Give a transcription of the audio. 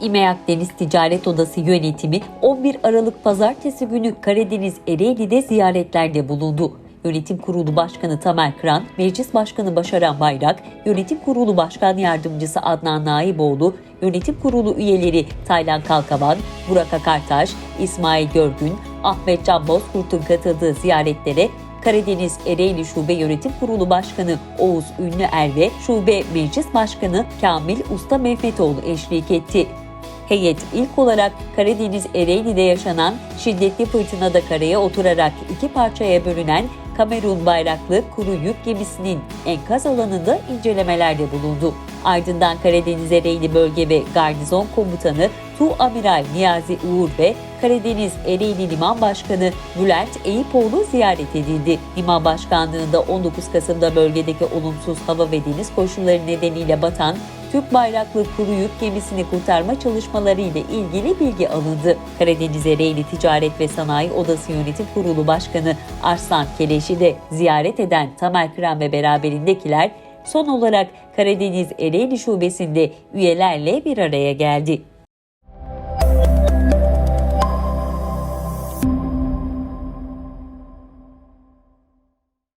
İMEAK Deniz Ticaret Odası yönetimi 11 Aralık Pazartesi günü Karadeniz Ereğli'de ziyaretlerde bulundu. Yönetim Kurulu Başkanı Tamer Kıran, Meclis Başkanı Başaran Bayrak, Yönetim Kurulu Başkan Yardımcısı Adnan Naiboğlu, Yönetim Kurulu üyeleri Taylan Kalkavan, Burak Akartaş, İsmail Görgün, Ahmet Can Bozkurt'un katıldığı ziyaretlere Karadeniz Ereğli Şube Yönetim Kurulu Başkanı Oğuz Ünlüer ve Şube Meclis Başkanı Kamil Usta Mehmetoğlu eşlik etti. Heyet ilk olarak Karadeniz Ereğli'de yaşanan şiddetli fırtınada karaya oturarak iki parçaya bölünen Kamerun bayraklı kuru yük gemisinin enkaz alanında incelemelerde bulundu. Ardından Karadeniz Ereğli Bölge ve Garnizon Komutanı Tu Amiral Niyazi Uğur ve Karadeniz Ereğli Liman Başkanı Bülent Eyüpoğlu ziyaret edildi. Liman Başkanlığı'nda 19 Kasım'da bölgedeki olumsuz hava ve deniz koşulları nedeniyle batan Türk bayraklı kuru yük gemisini kurtarma çalışmaları ile ilgili bilgi alındı. Karadeniz Ereğli Ticaret ve Sanayi Odası Yönetim Kurulu Başkanı Arslan Keleş'i de ziyaret eden Tamer Kıran ve beraberindekiler son olarak Karadeniz Ereğli Şubesi'nde üyelerle bir araya geldi.